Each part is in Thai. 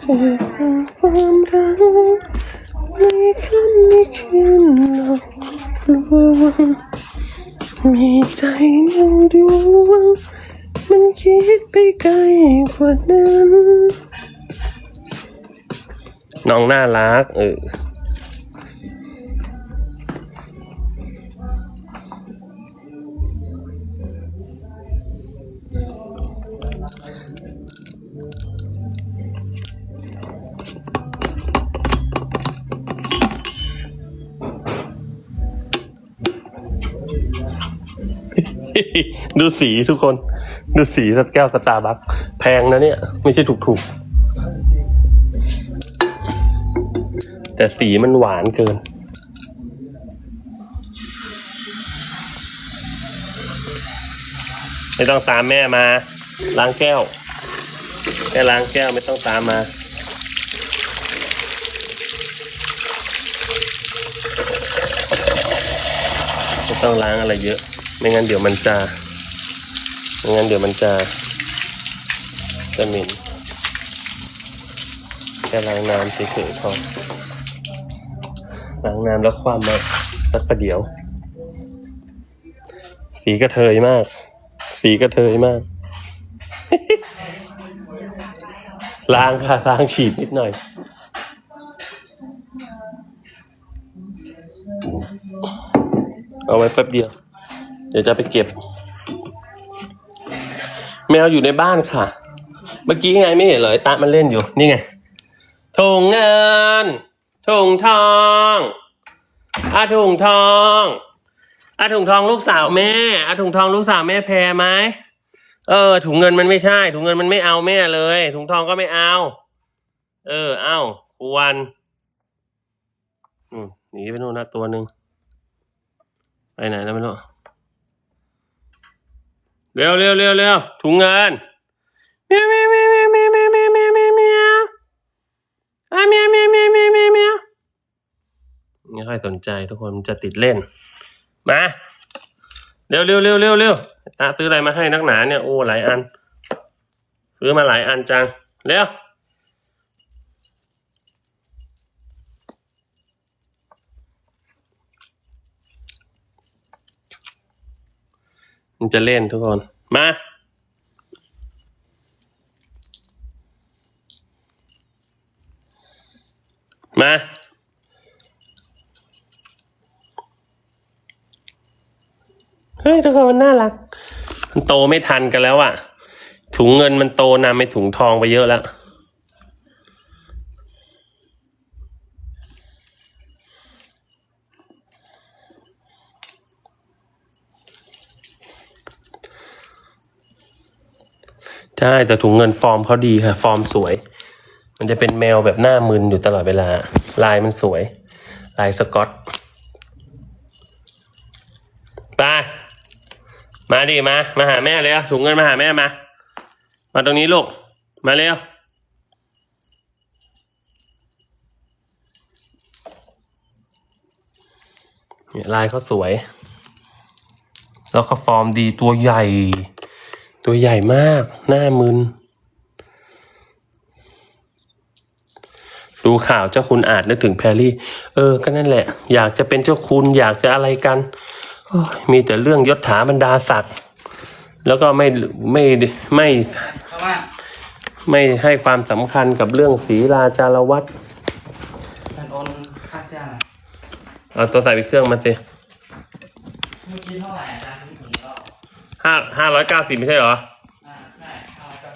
เจ็บความรักไม่ค่ำไม่คืนหลอกลวงมีใจยังดวง มันคิดไปไกลกว่านั้น น้องน่ารักเออ ดูสีทุกคน ดูสีสแก้วสตาร์บัคแพงนะเนี่ย ไม่ใช่ถูกๆ แต่สีมันหวานเกิน ไม่ต้องตามแม่มา ล้างแก้วแค่ล้างแก้วไม่ต้องตามมาไม่ต้องล้างอะไรเยอะ ไม่งั้นเดี๋ยวมันจะไม่งั้นเดี๋ยวมันจะจะเหม็นแค่ล้างน้ำเฉยๆพอล้างน้ำแล้วคว่ำมาสักประเดี๋ยว สีกระเทยมาก สีกระเทยมากล้างค่ะล้างฉีดนิดหน่อย เอาไว้แป๊บเดียว เดี๋ยวจะไปเก็บ แมวอยู่ในบ้านค่ะ เมื่อกี้ไงไม่เห็นเหรอไอ้ตามันเล่นอยู่ นี่ไงถุงเงินถุงทองอาถุงทองอาถุงทองลูกสาวแม่อาถุงทองลูกสาวแม่แพรไหมเออ ถุงเงินมันไม่ใช่ ถุงเงินมันไม่เอาแม่เลย ถุงทองก็ไม่เอา เออ เอาควรอืมหนีไปโน่นนะตัวหนึ่งไปไหนแล้วไม่รู้ เร็วเร็วเร็วเร็วถุงเงินเมียวเมียวเมียวเมียวเมียวเมียวเมียวเมียวเมียวเมียวอะเมียวเมียวเมียวเมียวเมียวเมียวไม่ค่อยสนใจทุกคนมันจะติดเล่น มาเร็วเร็วเร็วเร็วเร็วตาซื้ออะไรมาให้นักหนาเนี่ยโอ้หลายอัน ซื้อมาหลายอันจังเร็ว มันจะเล่นทุกคน มา มา เฮ้ย ทุกคนมันน่ารัก มันโตไม่ทันกันแล้วอะถุงเงินมันโตนำไปถุงทองไปเยอะแล้ว ช่แต่ถุงเงินฟอร์มเขาดีค่ะ ฟอร์มสวย มันจะเป็นแมวแบบหน้ามึนอยู่ตลอดเวลา ลายมันสวย ลายสกอตไปมาดิมา มาหาแม่เลยถุงเงินมาหาแม่มา มาตรงนี้ลูก มาเร็วเนี่ยลายเขาสวย แล้วก็ฟอร์มดีตัวใหญ่ ตัวใหญ่มาก หน้ามึน ดูข่าวเจ้าคุณอาจนึกถึงแพรรี่ เออ ก็นั่นแหละ อยากจะเป็นเจ้าคุณอยากจะอะไรกันโอ้ยมีแต่เรื่องยศถาบรรดาศักดิ์ แล้วก็ไม่ไม่ไม่เพราะว่าไม่ให้ความสำคัญกับเรื่องศีลาจารวัตรมันโอนค่าเสื้อหน่อยเอาตัวใส่ไปเครื่องมาสิ เมื่อกี้เท่าไหร่อาจารย์ถึงก็ ห้าห้าร้อยเก้าสิบไม่ใช่เหรออ่าใช่เท่าไหร่ก็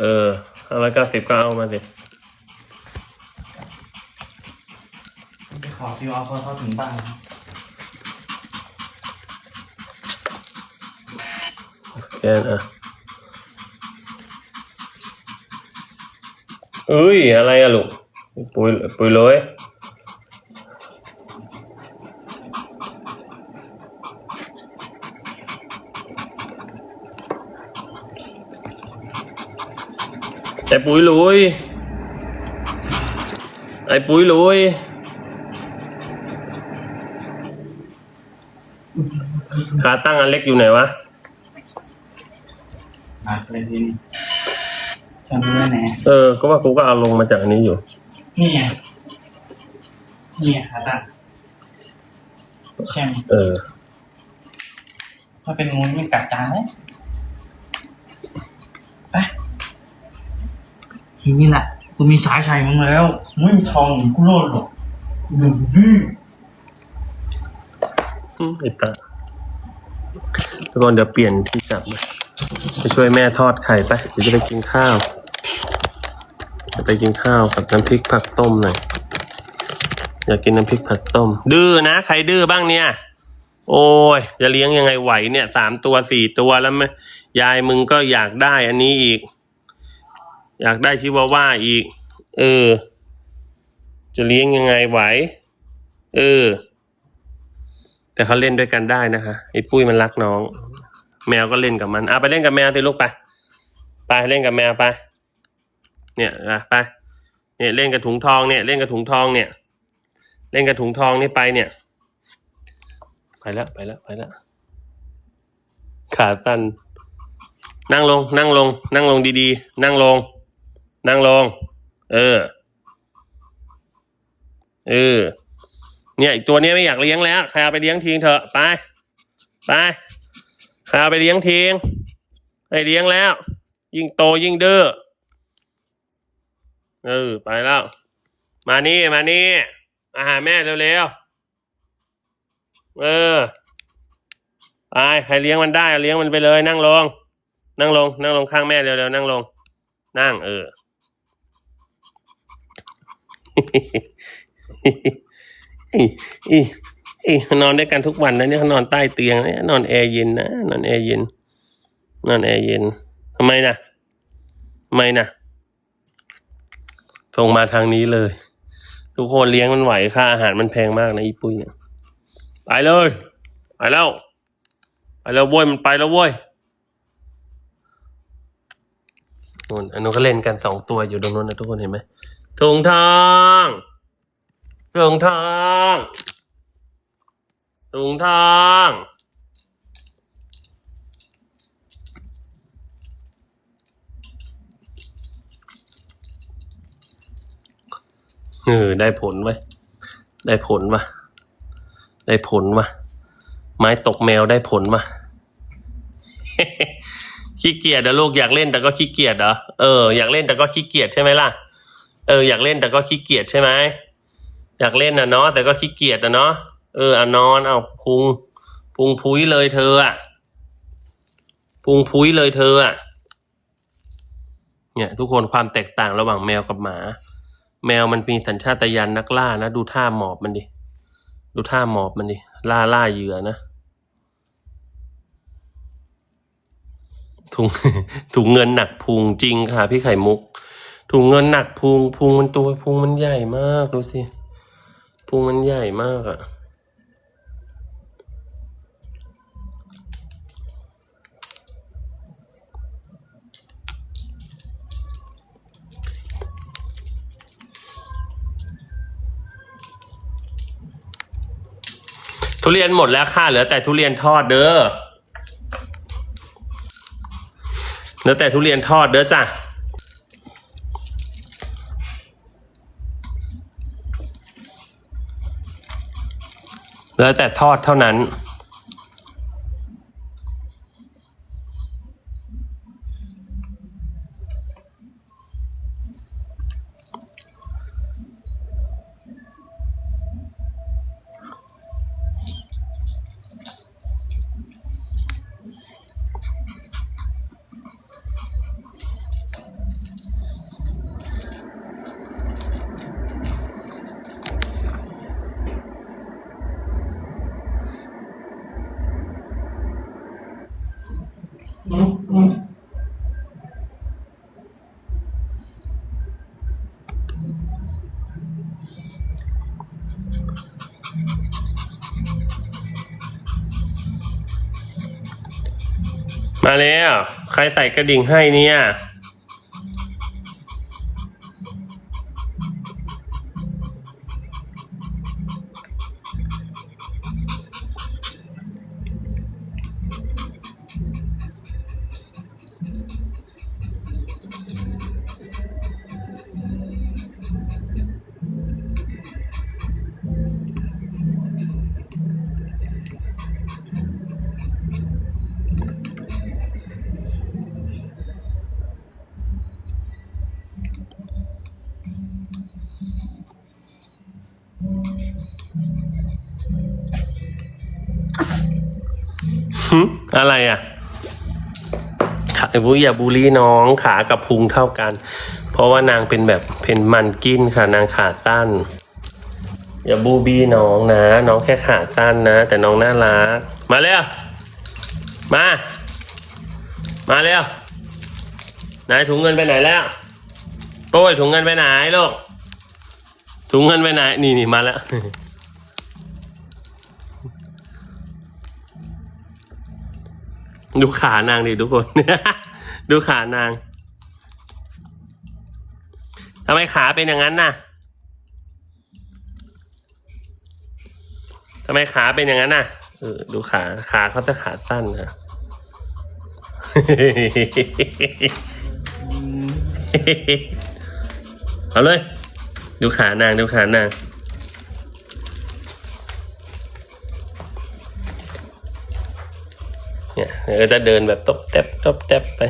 เออห้าร้อยเก้าสิบก็เอามาสิไปขอคิวเอาเขาถึงบ้านแค่นั้นอะเอ้ยอะไรอะลูกปุยปุยเลย ปุ๋ยลุย ไอ้ปุ๋ยลุย ขาตั้งอันเล็กอยู่ไหนวะอะเลยทีนี้จำได้ไหนเออ ก็ว่ากูก็เอาลงมาจากอันนี้อยู่ นี่ไงนี่ไงขาตั้งใช่ไหมเออ ถ้าเป็นงูนี่มันกัดจานเลยไป ทีนี้แหละกูมีสายชัยมึงแล้วมึงไม่มีทองกูโลดหรอกหนึ่งดื้อไอ้ตาทุกคนเดี๋ยวเปลี่ยนที่จับนะไปช่วยแม่ทอดไข่ไปเดี๋ยวจะไปกินข้าวจะไปกินข้าวกับน้ำพริกผักต้มหน่อยอยากกินน้ำพริกผักต้ม ดื้อนะ ใครดื้อบ้างเนี่ย โอ้ย จะเลี้ยงยังไงไหวเนี่ยสามตัวสี่ตัวแล้วไหมยายมึงก็อยากได้อันนี้อีก อยากได้ชิวาว่าอีก เออ จะเลี้ยงยังไงไหว เออ แต่เขาเล่นด้วยกันได้นะคะไอ้ปุ้ยมันรักน้อง แมวก็เล่นกับมันอะไปเล่นกับแมวสิลูกไปไปเล่นกับแมวไป เนี่ยอะไป เนี่ยเล่นกับถุงทองเนี่ย เล่นกับถุงทองเนี่ย เล่นกับถุงทองนี่ไปเนี่ย ไปแล้วไปแล้วไปแล้วขาสั้นนั่งลง นั่งลง นั่งลงดีๆ นั่งลง นั่งลง เออ เออ เนี่ยอีกตัวนี้ไม่อยากเลี้ยงแล้วใครเอาไปเลี้ยงทิ้งเถอะไป ไปใครเอาไปเลี้ยงทิ้งไอเลี้ยงแล้ว ยิ่งโตยิ่งดื้อเออไปแล้ว มานี่มานี่มาหารแม่เร็วๆเออไปใครเลี้ยงมันได้เอาเลี้ยงมันไปเลย นั่งลง นั่งลง นั่งลงข้างแม่เร็วๆนั่งลง นั่ง เออ อีอีอีนอนด้วยกันทุกวันนะเนี่ยเขานอนใต้เตียงเนี่ยนอนแอร์เย็นนะนอนแอร์เย็น นอนแอร์เย็นทำไมนะทำไมนะส่งมาทางนี้เลย ทุกคนเลี้ยงมันไหวค่าอาหารมันแพงมากนะอีปุ้ยเนี่ยไปเลยไปแล้วไปแล้วโว้ยมันไปแล้วโว้ยนู่นอันนู้นก็เล่นกันสองตัวอยู่ตรงนู้นนะทุกคนเห็นไหม ถุงทองถุงทองถุงทองเออได้ผลไว้ได้ผลวะได้ผลวะไม้ตกแมวได้ผลวะขี้เกียจนะลูกอยากเล่นแต่ก็ขี้เกียจเหรอเอออยากเล่นแต่ก็ขี้เกียจใช่ไหมล่ะ เอออยากเล่นแต่ก็ขี้เกียจใช่ไหมอยากเล่นนะเนาะแต่ก็ขี้เกียจนะเนาะเออเอานอนเอาพุงพุงพุ้ยเลยเธออะพุงพุ้ยเลยเธออะเนี่ย ทุกคนความแตกต่างระหว่างแมวกับหมา แมวมันมีสัญชาตญาณนักล่านะดูท่าหมอบมันดิดูท่าหมอบมันดิล่าล่าเหยื่อนะถุงถุงเงินหนักพุงจริงค่ะพี่ไข่มุก ถุงเงินหนักพุงพุงมันตัวพุงมันใหญ่มากดูสิพุงมันใหญ่มากอะทุเรียนหมดแล้วค่ะเหลือแต่ทุเรียนทอดเด้อเหลือแต่ทุเรียนทอดเด้อจ้ะ เหลือแต่ทอดเท่านั้น มาแล้ว ใครใส่กระดิ่งให้เนี่ย อะไรอะขาบุอย่าบูลลี่น้องขากับพุงเท่ากัน เพราะว่านางเป็นแบบเป็นมันกินค่ะ นางขาสั้น อย่าบูบี้น้องนะ น้องแค่ขาสั้นนะ แต่น้องน่ารัก มาเร็วมา มาเร็วไหนถุงเงินไปไหนแล้วโป้ยถุงเงินไปไหนลูกถุงเงินไปไหน นี่นี่มาแล้ว ดูขานางดิทุกคน ดูขานางทำไมขาเป็นอย่างนั้นน่ะทำไมขาเป็นอย่างนั้นน่ะดูขาขาเขาจะขาสั้นนะเอาเลย ดูขานางดูขานาง เนี่ยเออจะเดินแบบตบแตบตบแตบไป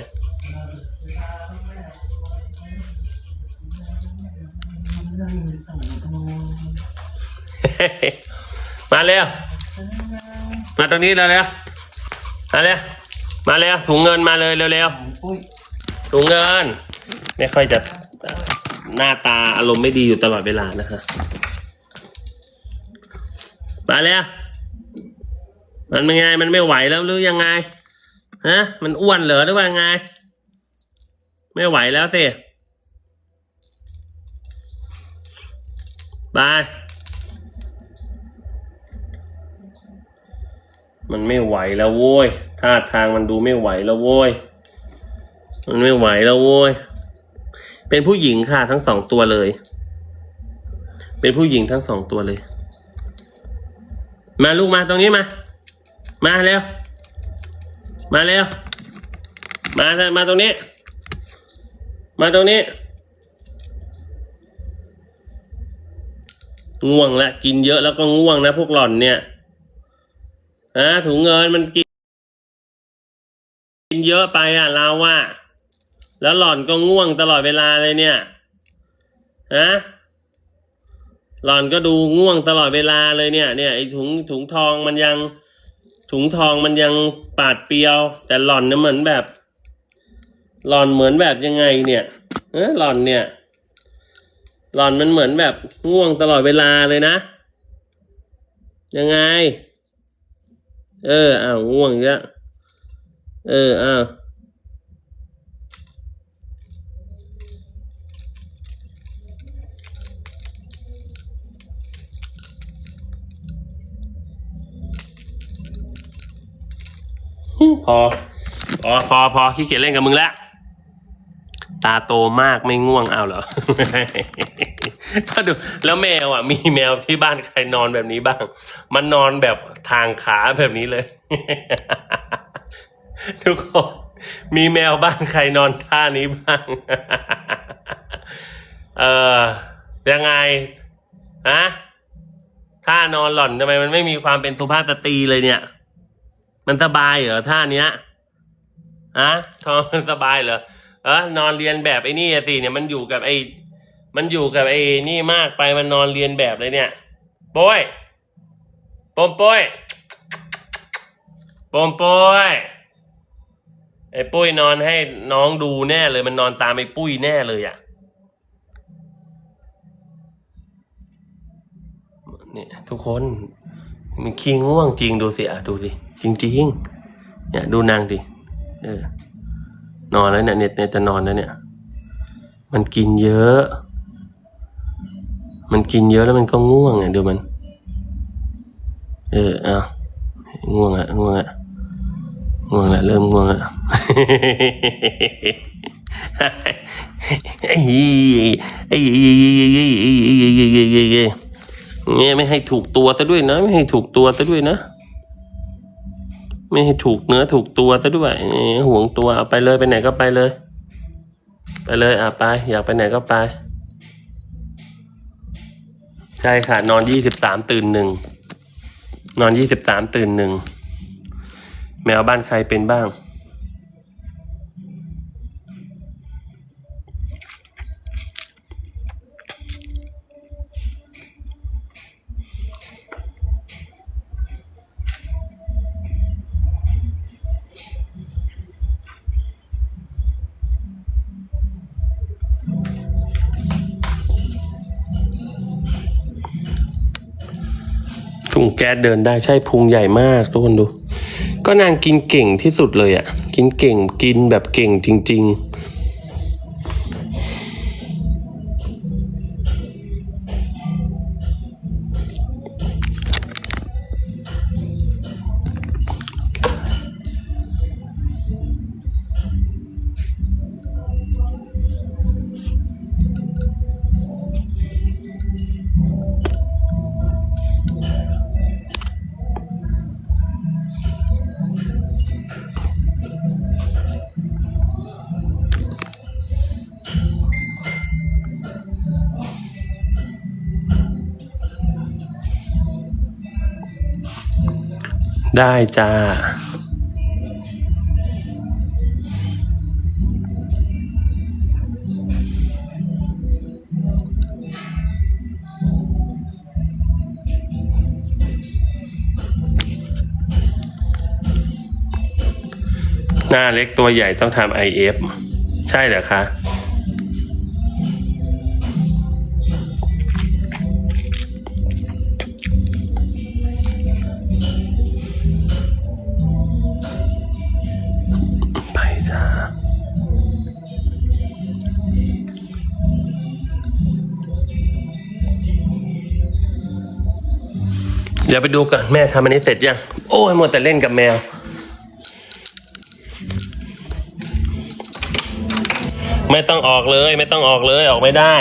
มาเร็วมาตรงนี้เร็วเร็วมาเร็วมาเร็วถุงเงินมาเลยเร็วเร็วถุงเงิน ไม่ค่อยจะหน้าตาอารมณ์ไม่ดีอยู่ตลอดเวลานะฮะมาเร็ว มันเป็นไงมันไม่ไหวแล้วหรือยังไงฮะมันอ้วนเหรอหรือว่าไง ไม่ไหวแล้วสิบายมันไม่ไหวแล้วโว้ยท่าทางมันดูไม่ไหวแล้วโว้ยมันไม่ไหวแล้วโว้ยเป็นผู้หญิงค่ะทั้งสองตัวเลย เป็นผู้หญิงทั้งสองตัวเลย มาลูกมาตรงนี้มา มาเร็ว มาเร็ว มามาตรงนี้ มาตรงนี้ ง่วงละกินเยอะแล้วก็ง่วงนะพวกหล่อนเนี่ยฮะถุงเงินมันกิน กินเยอะไปอะเราอะแล้วหล่อนก็ง่วงตลอดเวลาเลยเนี่ยฮะหล่อนก็ดูง่วงตลอดเวลาเลยเนี่ย เนี่ยไอถุงถุงทองมันยัง ถุงทองมันยังปาดเปียว แต่หล่อนเนี่ยเหมือนแบบ หล่อนเหมือนแบบยังไงเนี่ยเออหล่อนเนี่ย หล่อนมันเหมือนแบบง่วงตลอดเวลาเลยนะ ยังไง เอออ้าวง่วงเยอะเอออ้าว พอ พอ พอ พอขี้เกียจเล่นกับมึงแล้ว ตาโตมากไม่ง่วงเอาเหรอ ก็ดู แล้วแมวอะ มีแมวที่บ้านใครนอนแบบนี้บ้าง มันนอนแบบทางขาแบบนี้เลย ทุกคน มีแมวบ้านใครนอนท่านี้บ้าง เออยังไงฮะท่านอนหล่อนทำไมมันไม่มีความเป็นสุภาพสตรีเลยเนี่ย มันสบายเหรอท่าเนี้ยอะทองมันสบายเหรอเออนอนเรียนแบบไอ้นี่สิเนี่ยมันอยู่กับไอ้มันอยู่กับไอ้นี่มากไปมันนอนเรียนแบบเลยเนี่ยโป้ยปมโป้ยปมโป้ยไอ้ปุ้ยนอนให้น้องดูแน่เลย มันนอนตามไอ้ปุ้ยแน่เลยอะเนี่ยทุกคนมันขี้ง่วงจริงดูสิอะดูสิ จริงๆเนี่ยดูนางดิเออนอนแล้วเนี่ยเนี่ยเนี่ยจะนอนแล้วเนี่ย มันกินเยอะ มันกินเยอะแล้วมันก็ง่วงอะดูมัน เออเอาง่วงอะง่วงอะง่วงละเริ่มง่วงละไอ้ไอ้เนี่ยไม่ให้ถูกตัวซะด้วยนะ ไม่ให้ถูกตัวซะด้วยนะ ไม่ให้ถูกเนื้อถูกตัวซะด้วยเอ้ยห่วงตัวเอาไปเลยไปไหนก็ไปเลย ไปเลยอะไป อยากไปไหนก็ไป ใช่ค่ะ นอนยี่สิบสามตื่นหนึ่งนอนยี่สิบสามตื่นหนึ่งแมวบ้านใครเป็นบ้าง แก๊สเดินได้ใช่พุงใหญ่มากทุกคนดู ก็นางกินเก่งที่สุดเลยอะ่ะ กินเก่งกินแบบเก่งจริง ๆ ได้จ้า หน้าเล็กตัวใหญ่ต้องทำ IF ใช่เหรอคะ เดี๋ยวไปดูกันแม่ทำอันนี้เสร็จยัง โอ้ยหมดแต่เล่นกับแมว ไม่ต้องออกเลย ไม่ต้องออกเลยออกไม่ได้